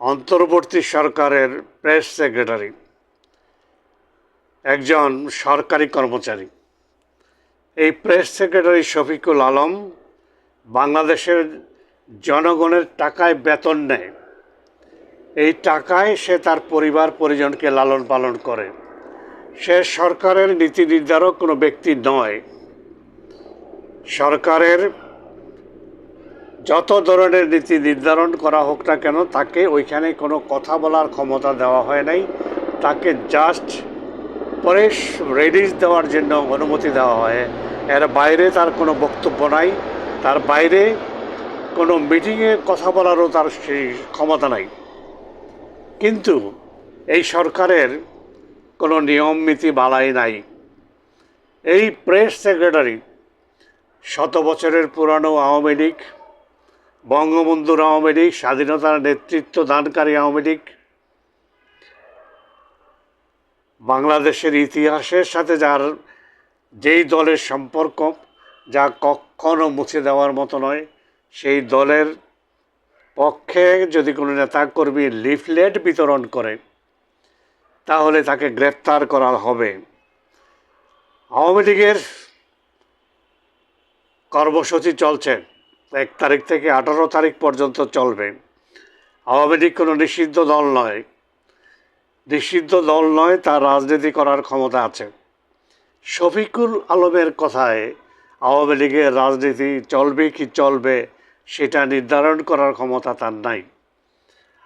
অন্তর্বর্তী সরকারের press secretary, একজন সরকারি কর্মচারী। এই প্রেস সেক্রেটারি শফিকুল আলম বাংলাদেশের জনগণের টাকায় বেতন নেয়। এই টাকায় সে তার পরিবার পরিজনকে লালন পালন করে। সে সরকারের নীতি নির্ধারক কোনো ব্যক্তি নয়। সরকারের যত ধরনের নীতি নির্ধারণ করা হোক না কেন, তাকে ওইখানে কোনো কথা বলার ক্ষমতা দেওয়া হয় নাই। তাকে জাস্ট পরে রেডিস দেওয়ার জন্য অনুমতি দেওয়া হয়। এর বাইরে তার কোনো বক্তব্য নাই। তার বাইরে কোনো মিটিংয়ে কথা বলারও তার সেই ক্ষমতা নাই। কিন্তু এই সরকারের কোনো নিয়ম, নীতি বালাই নাই। এই প্রেস সেক্রেটারি শত বছরের পুরানো আওয়ামী লীগ বঙ্গবন্ধুর আওয়ামী লীগ, স্বাধীনতার নেতৃত্ব দানকারী আওয়ামী লীগ, বাংলাদেশের ইতিহাসের সাথে যার যেই দলের সম্পর্ক, যা কখনো মুছে দেওয়ার মতো নয়, সেই দলের পক্ষে যদি কোনো নেতাকর্মী লিফলেট বিতরণ করে, তাহলে তাকে গ্রেপ্তার করা হবে। আওয়ামী লীগের কর্মসূচি চলছে। এক তারিখ থেকে আঠারো তারিখ পর্যন্ত চলবে। আওয়ামী লীগ কোনো নিষিদ্ধ দল নয়। নিষিদ্ধ দল নয়, তার রাজনীতি করার ক্ষমতা আছে। শফিকুল আলমের কথায় আওয়ামী লীগের রাজনীতি চলবে কি চলবে সেটা নির্ধারণ করার ক্ষমতা তার নাই।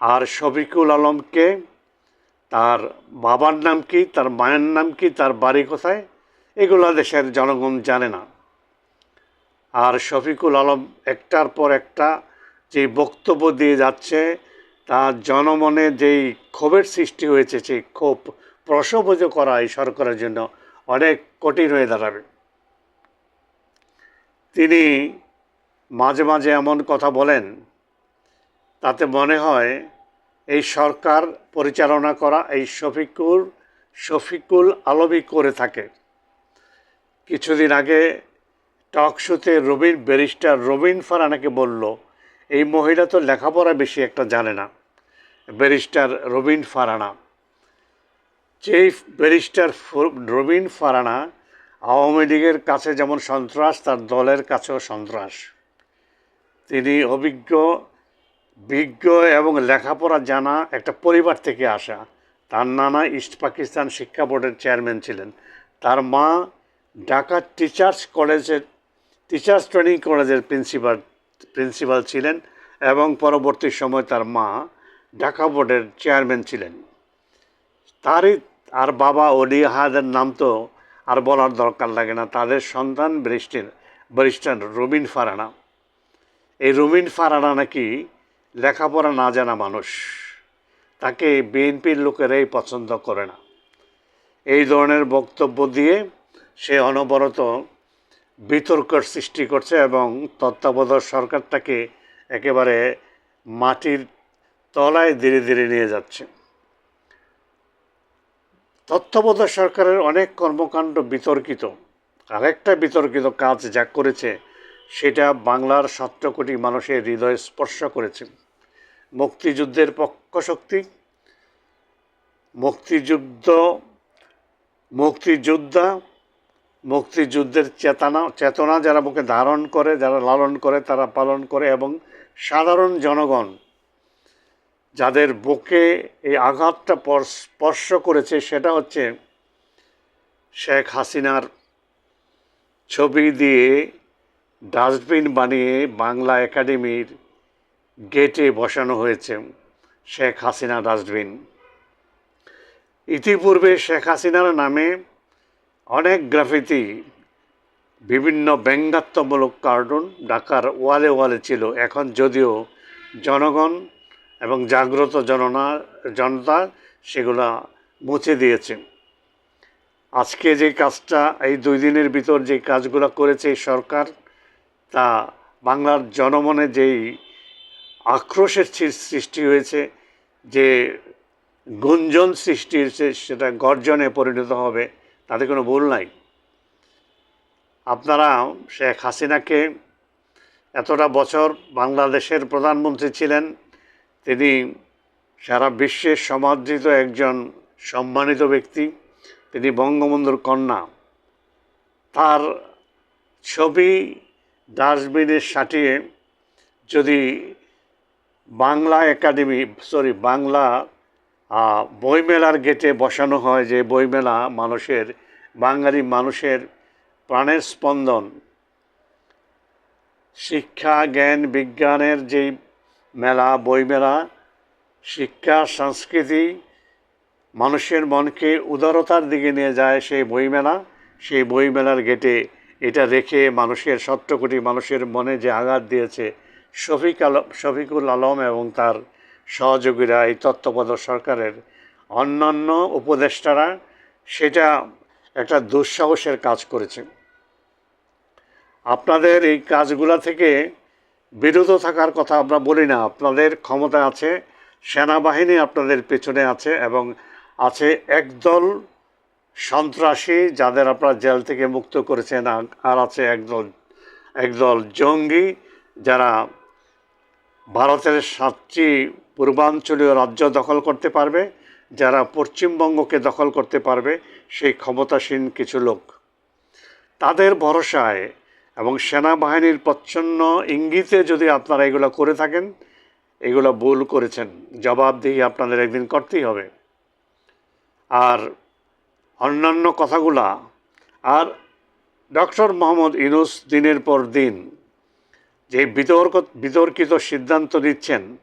আর শফিকুল আলমকে, তার বাবার নাম কি, তার মায়ের নাম কি, তার বাড়ি কোথায়, এগুলো দেশের জনগণ জানে না। আর শফিকুল আলম একটার পর একটা যে বক্তব্য দিয়ে যাচ্ছে তা জনমনে যেই ক্ষোভের সৃষ্টি হয়েছে, সেই ক্ষোভ প্রসবজ করা এই সরকারের জন্য অনেক কঠিন হয়ে দাঁড়াবে। তিনি মাঝে মাঝে এমন কথা বলেন, তাতে মনে হয় এই সরকার পরিচালনা করা এই শফিকুল শফিকুল আলমই করে থাকে। কিছুদিন আগে টক শোতে রবিন ব্যারিস্টার রবিন ফারানাকে বলল, এই মহিলা তো লেখাপড়া বেশি একটা জানে না। Barrister Robin Farana. Chief barrister Robin Farana Awami লীগের কাছে যেমন সন্ত্রাস, তার দলের কাছেও সন্ত্রাস। তিনি অভিজ্ঞ, বিজ্ঞ এবং লেখাপড়া জানা একটা পরিবার থেকে আসা। তার নানা ইস্ট পাকিস্তান শিক্ষা বোর্ডের চেয়ারম্যান ছিলেন। তার মা ঢাকা টিচার্স কলেজের টিচার্স ট্রেনিং কলেজের প্রিন্সিপাল প্রিন্সিপাল ছিলেন এবং পরবর্তী সময় তার মা ঢাকা বোর্ডের চেয়ারম্যান ছিলেন। তারই আর বাবা অলি আহাদের নাম তো আর বলার দরকার লাগে না। তাদের সন্তান ব্যারিস্টার ব্যারিস্টার রবিন ফারানা। এই রবিন ফারানা নাকি লেখাপড়া না জানা মানুষ। তাকে বিএনপির লোকেরাই পছন্দ করে না। এই ধরনের বক্তব্য দিয়ে সে অনবরত বিতর্কের সৃষ্টি করছে এবং তত্ত্বাবধায়ক সরকারটাকে একেবারে মাটির তলায় ধীরে ধীরে নিয়ে যাচ্ছে। তত্ত্বাবধায়ক সরকারের অনেক কর্মকাণ্ড বিতর্কিত। আরেকটা বিতর্কিত কাজ যা করেছে, সেটা বাংলার সতেরো কোটি মানুষের হৃদয় স্পর্শ করেছে। মুক্তিযুদ্ধের পক্ষশক্তি, মুক্তিযুদ্ধ, মুক্তিযোদ্ধা মুক্তিযুদ্ধের চেতনা চেতনা যারা বুকে ধারণ করে, যারা লালন করে, তারা পালন করে এবং সাধারণ জনগণ যাদের বুকে এই আঘাতটা স্পর্শ করেছে, সেটা হচ্ছে শেখ হাসিনার ছবি দিয়ে ডাস্টবিন বানিয়ে বাংলা একাডেমির গেটে বসানো হয়েছে শেখ হাসিনা ডাস্টবিন। ইতিপূর্বে শেখ হাসিনার নামে অনেক গ্রাফিতি, বিভিন্ন ব্যঙ্গাত্মমূলক কার্টুন ঢাকার ওয়ালে ওয়ালে ছিল। এখন যদিও জনগণ এবং জাগ্রত জননা, জনতা সেগুলা মুছে দিয়েছে। আজকে যে কাজটা, এই দুই দিনের ভিতর যে কাজগুলো করেছে সরকার, তা বাংলার জনমনে যেই আক্রোশের সৃষ্টি হয়েছে, যে গুঞ্জন সৃষ্টি হয়েছে, সেটা গর্জনে পরিণত হবে। তাতে কোনো ভুল নাই। আপনারা শেখ হাসিনাকে এতটা বছর বাংলাদেশের প্রধানমন্ত্রী ছিলেন, তিনি সারা বিশ্বে সমাদৃত একজন সম্মানিত ব্যক্তি, তিনি বঙ্গবন্ধুর কন্যা। তার ছবি ডাস্টবিনে সাটিয়ে যদি বাংলা একাডেমি, সরি, বাংলা বইমেলার গেটে বসানো হয় যে বইমেলা মানুষের, বাঙালি মানুষের প্রাণের স্পন্দন। শিক্ষা, জ্ঞান, বিজ্ঞানের যেই মেলা, বইমেলা, শিক্ষা, সংস্কৃতি, মানুষের মনকে উদারতার দিকে নিয়ে যায় সেই বইমেলা। সেই বইমেলার গেটে এটা রেখে মানুষের সত্য কোটি মানুষের মনে যে আঘাত দিয়েছে শফিক আলম শফিকুল আলম এবং তার সহযোগীরা এই তত্ত্বাবধায়ক সরকারের অন্যান্য উপদেষ্টারা সেটা একটা দুঃসাহসের কাজ করেছে। আপনাদের এই কাজগুলা থেকে বিরত থাকার কথা আমরা বলি না। আপনাদের ক্ষমতা আছে, সেনাবাহিনী আপনাদের পেছনে আছে এবং আছে একদল সন্ত্রাসী যাদের আপনারা জেল থেকে মুক্ত করেছেন, আর আছে একদল একদল জঙ্গি যারা ভারতের সাতটি পূর্বাঞ্চলীয় রাজ্য দখল করতে পারবে, যারা পশ্চিমবঙ্গকে দখল করতে পারবে, সেই ক্ষমতাসীন কিছু লোক। তাদের ভরসায় এবং সেনাবাহিনীর প্রচ্ছন্ন ইঙ্গিতে যদি আপনারা এগুলো করে থাকেন, এগুলো ভুল করেছেন। জবাবদিহি আপনাদের একদিন করতেই হবে। আর অন্যান্য কথাগুলা, আর ডক্টর মোহাম্মদ ইনুস দিনের পর দিন যে বিতর্ক, বিতর্কিত সিদ্ধান্ত দিচ্ছেন,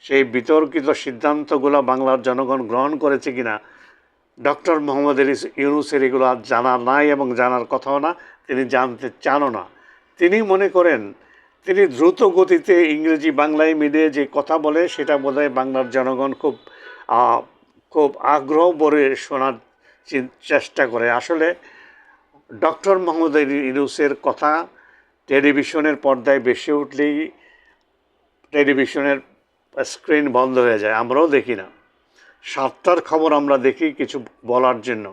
সেই বিতর্কিত সিদ্ধান্তগুলো বাংলার জনগণ গ্রহণ করেছে কিনা, ডক্টর মোহাম্মদ ইরিস- ইউনুসের এগুলো আর জানা নাই এবং জানার কথাও না, তিনি জানতে চানও না। তিনি মনে করেন, তিনি দ্রুত গতিতে ইংরেজি বাংলায় মিলিয়ে যে কথা বলে, সেটা বোধহয় বাংলার জনগণ খুব খুব আগ্রহ ভরে শোনার চেষ্টা করে। আসলে, ডক্টর মোহাম্মদ ইউনুসের কথা টেলিভিশনের পর্দায় বেশি উঠলেই টেলিভিশনের স্ক্রিন বন্ধ হয়ে যায়, আমরাও দেখি না। সাতটার খবর আমরা দেখি কিছু বলার জন্য।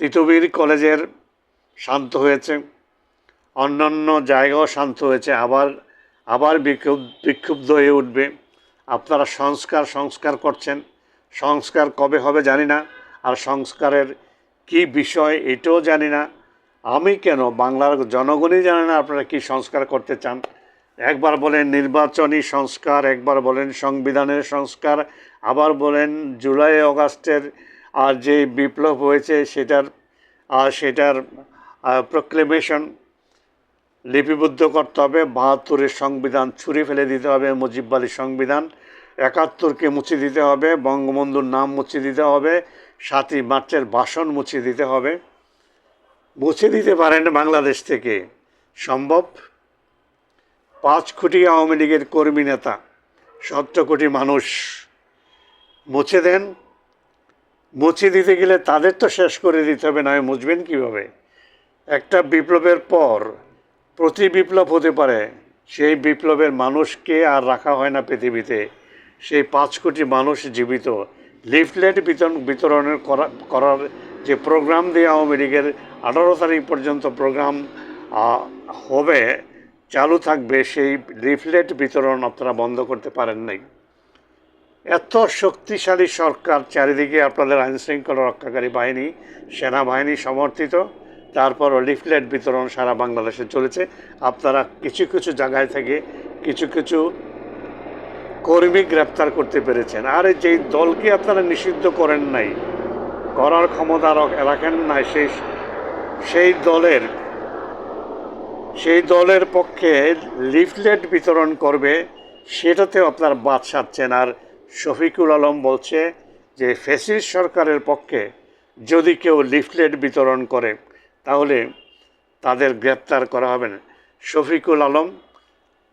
তিতুবির কলেজের শান্ত হয়েছে, অন্যান্য জায়গাও শান্ত হয়েছে, আবার আবার বিক্ষুব্ধ হয়ে উঠবে। আপনারা সংস্কার সংস্কার করছেন। সংস্কার কবে হবে জানি না, আর সংস্কারের কি বিষয় এটাও জানি না। আমি কেন? বাংলার জনগণই জানে না আপনারা কি সংস্কার করতে চান। একবার বলেন নির্বাচনী সংস্কার, একবার বলেন সংবিধানের সংস্কার, আবার বলেন জুলাই অগাস্টের আর যে বিপ্লব হয়েছে সেটার, আর সেটার প্রক্লেমেশন লিপিবদ্ধ করতে হবে। বাহাত্তরের সংবিধান ছুঁড়ে ফেলে দিতে হবে মুজিববাদী সংবিধান একাত্তরকে মুছে দিতে হবে, বঙ্গবন্ধুর নাম মুছে দিতে হবে, সাতই মার্চের ভাষণ মুছে দিতে হবে। মুছে দিতে পারেন বাংলাদেশ থেকে। সম্ভব? পাঁচ কোটি আওয়ামী লীগের কর্মী নেতা, সতেরো কোটি মানুষ। মুছে দেন। মুছে দিতে গেলে তাদের তো শেষ করে দিতে হবে, নয় মুছবেন কীভাবে? একটা বিপ্লবের পর প্রতি বিপ্লব হতে পারে, সেই বিপ্লবের মানুষকে আর রাখা হয় না পৃথিবীতে? সেই পাঁচ কোটি মানুষ জীবিত। লিফলেট বিতরণ বিতরণের করা করার যে প্রোগ্রাম দিয়ে আওয়ামী লীগের আঠারো তারিখ পর্যন্ত প্রোগ্রাম হবে, চালু থাকবে, সেই লিফলেট বিতরণ আপনারা বন্ধ করতে পারেন নাই। এত শক্তিশালী সরকার, চারিদিকে আপনাদের আইনশৃঙ্খলা রক্ষাকারী বাহিনী, সেনাবাহিনী সমর্থিত তারপরও লিফলেট বিতরণ সারা বাংলাদেশে চলেছে। আপনারা কিছু কিছু জায়গায় থেকে কিছু কিছু কর্মী গ্রেপ্তার করতে পেরেছেন। আর যেই দলকে আপনারা নিষিদ্ধ করেন নাই করার ক্ষমতা রাখেন নাই, সেই সেই দলের সেই দলের পক্ষে লিফলেট বিতরণ করবে, সেটাতেও আপনার বাদ সাধছেন। আর শফিকুল আলম বলছে যে, ফেসিস সরকারের পক্ষে যদি কেউ লিফলেট বিতরণ করে, তাহলে তাদের গ্রেপ্তার করা হবে না। শফিকুল আলম,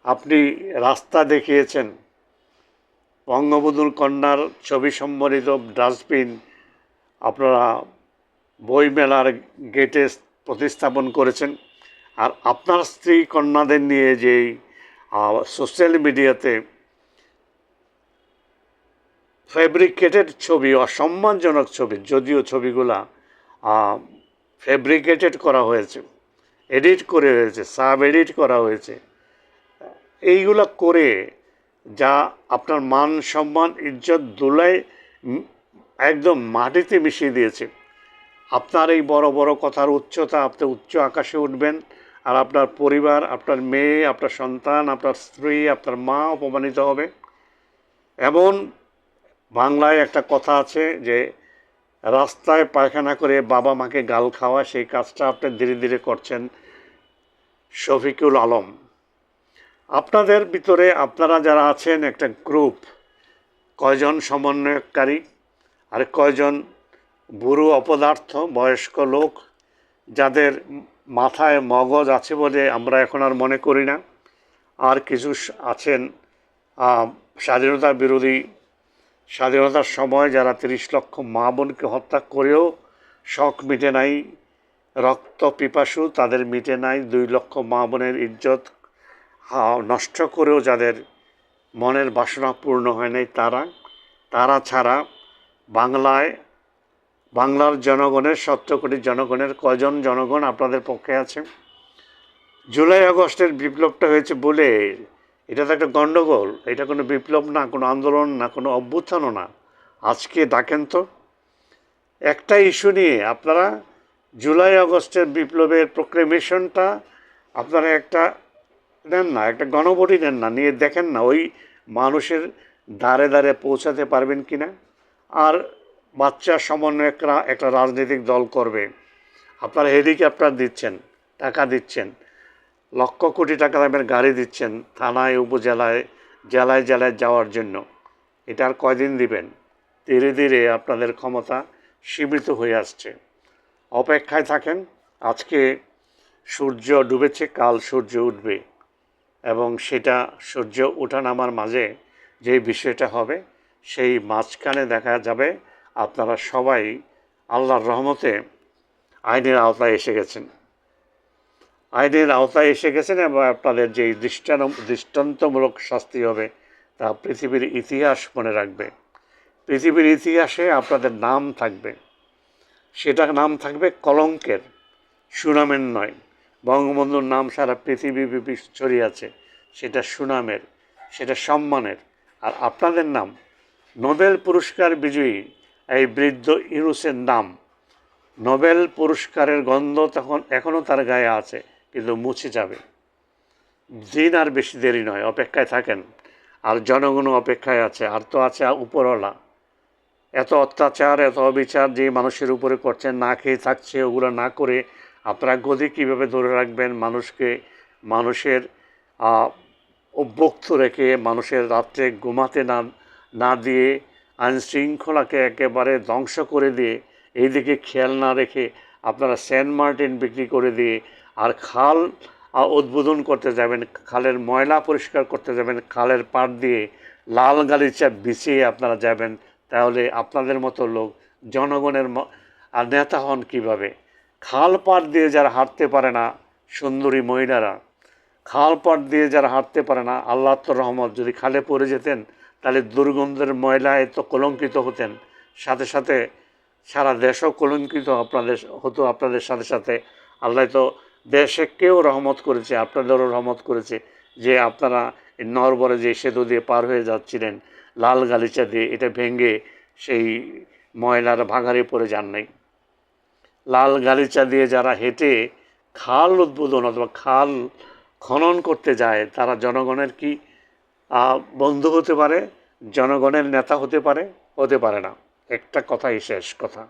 আপনি রাস্তা দেখিয়েছেন। বঙ্গবন্ধুর কন্যার ছবি সম্বলিত ডাস্টবিন আপনারা বইমেলার গেটে প্রতিস্থাপন করেছেন। আর আপনার স্ত্রী কন্যাদের নিয়ে যেই সোশ্যাল মিডিয়াতে ফেব্রিকেটেড ছবি অসম্মানজনক ছবি যদিও ছবিগুলা ফেব্রিকেটেড করা হয়েছে এডিট করে হয়েছে সাব এডিট করা হয়েছে এইগুলা করে যা আপনার মান সম্মান ইজ্জত উম, একদম মাটিতে মিশিয়ে দিয়েছে। আপনার এই বড় বড় কথার উচ্চতা আপনি উচ্চ আকাশে উঠবেন আর আপনার পরিবার, আপনার মেয়ে, আপনার সন্তান, আপনার স্ত্রী, আপনার মা অপমানিত হবে। এমন বাংলায় একটা কথা আছে যে, রাস্তায় পায়খানা করে বাবা মাকে গাল খাওয়া, সেই কাজটা আপনি ধীরে ধীরে করছেন শফিকুল আলম। আপনাদের ভিতরে আপনারা যারা আছেন একটা গ্রুপ, কয়জন সমন্বয়কারী? আর কয়জন বুড়ো অপদার্থ, বয়স্ক লোক, যাদের মাথায় মগজ আছে বলে আমরা এখন আর মনে করি না। আর কিছু আছেন স্বাধীনতা বিরোধী, স্বাধীনতার সময় যারা তিরিশ লক্ষ মা বোনকে হত্যা করেও শখ মিটে নাই, রক্ত পিপাসু, তাদের মিটে নাই, দুই লক্ষ মা বোনের ইজ্জত নষ্ট করেও যাদের মনের বাসনা পূর্ণ হয় নাই তারা তারা ছাড়া বাংলায়, বাংলার জনগণের সত্তর কোটি জনগণের কজন জনগণ আপনাদের পক্ষে আছে? জুলাই, আগস্টের বিপ্লবটা হয়েছে বলে, এটা তো একটা গণ্ডগোল, এটা কোনো বিপ্লব না, কোনো আন্দোলন না, কোনো অভ্যুত্থানও না। আজকে ডাকেন তো, একটা ইস্যু নিয়ে আপনারা জুলাই, আগস্টের বিপ্লবের প্রোক্লেমেশনটা আপনারা একটা নেন না, একটা গণভোটই নেন না, নিয়ে দেখেন না, ওই মানুষের দ্বারে দ্বারে পৌঁছাতে পারবেন কি না আর বাচ্চা সমন্বয়করা একটা রাজনৈতিক দল করবে। আপনারা হেলিকপ্টার দিচ্ছেন, টাকা দিচ্ছেন, লক্ষ কোটি টাকা দামের গাড়ি দিচ্ছেন থানায়, উপজেলায়, জেলায় জেলায় যাওয়ার জন্য। এটা আর কয়দিন দিবেন? ধীরে ধীরে আপনাদের ক্ষমতা সীমিত হয়ে আসছে। অপেক্ষায় থাকেন, আজকে সূর্য ডুবেছে, কাল সূর্য উঠবে। এবং সেটা সূর্য ওঠানামার মাঝে যে বিষয়টা হবে সেই মাঝখানে দেখা যাবে আপনারা সবাই আল্লাহর রহমতে আইনের আওতায় এসে গেছেন। আইনের আওতায় এসে গেছেন এবং আপনাদের যেই দৃষ্টান, দৃষ্টান্তমূলক শাস্তি হবে তা পৃথিবীর ইতিহাস মনে রাখবে। পৃথিবীর ইতিহাসে আপনাদের নাম থাকবে। সেটা নাম থাকবে কলঙ্কের, সুনামের নয়। বঙ্গবন্ধুর নাম সারা পৃথিবী ব্যাপী ছড়িয়ে আছে। সেটা সুনামের, সেটা সম্মানের। আর আপনাদের নাম নোবেল পুরস্কার বিজয়ী এই বৃদ্ধ ইউনুসের নাম। নোবেল পুরস্কারের গন্ধ তখন এখনও তার গায়ে আছে, কিন্তু মুছে যাবে। দিন আর বেশি দেরি নয়, অপেক্ষায় থাকেন। আর জনগণও অপেক্ষায় আছে, আর তো আছে উপরওয়ালা। এত অত্যাচার, এত অবিচার যে মানুষের উপরে করছেন না খেয়ে থাকছে, ওগুলো না করে আপনারা গদি কীভাবে ধরে রাখবেন মানুষকে? মানুষের অভ্যক্ত রেখে মানুষের রাত্রে ঘুমাতে না না দিয়ে আইন শৃঙ্খলাকে একেবারে ধ্বংস করে দিয়ে এইদিকে খেয়াল না রেখে আপনারা সেন্ট মার্টিন বিক্রি করে দিয়ে আর খাল উদ্বোধন করতে যাবেন, খালের ময়লা পরিষ্কার করতে যাবেন, খালের পাড় দিয়ে লাল গালিচা বিছিয়ে আপনারা যাবেন, তাহলে আপনাদের মতো লোক, জনগণের আর নেতা হন কীভাবে? খাল পাড় দিয়ে যারা হাঁটতে পারে না, সুন্দরী মহিলারা, খাল পাড় দিয়ে যারা হাঁটতে পারে না, আল্লাহ রহমত, যদি খালে পড়ে যেতেন তাহলে দুর্গন্ধের ময়লায় তো কলঙ্কিত হতেন। সাথে সাথে সারা দেশও কলঙ্কিত আপনাদের, হতো আপনাদের সাথে সাথে। আল্লাহ তো দেশকেও রহমত করেছে, আপনাদেরও রহমত করেছে যে আপনারা নরবরে যে সেতু দিয়ে পার হয়ে যাচ্ছিলেন, লাল গালিচা দিয়ে, এটা ভেঙে সেই ময়লার ভাঙারে পড়ে যান নাই। লাল গালিচা দিয়ে যারা হেঁটে খাল উদ্বোধন অথবা খাল খনন করতে যায়, তারা জনগণের কি বন্ধু হতে পারে জনগণের নেতা হতে পারে হতে পারে না। একটা কথাই শেষ কথা।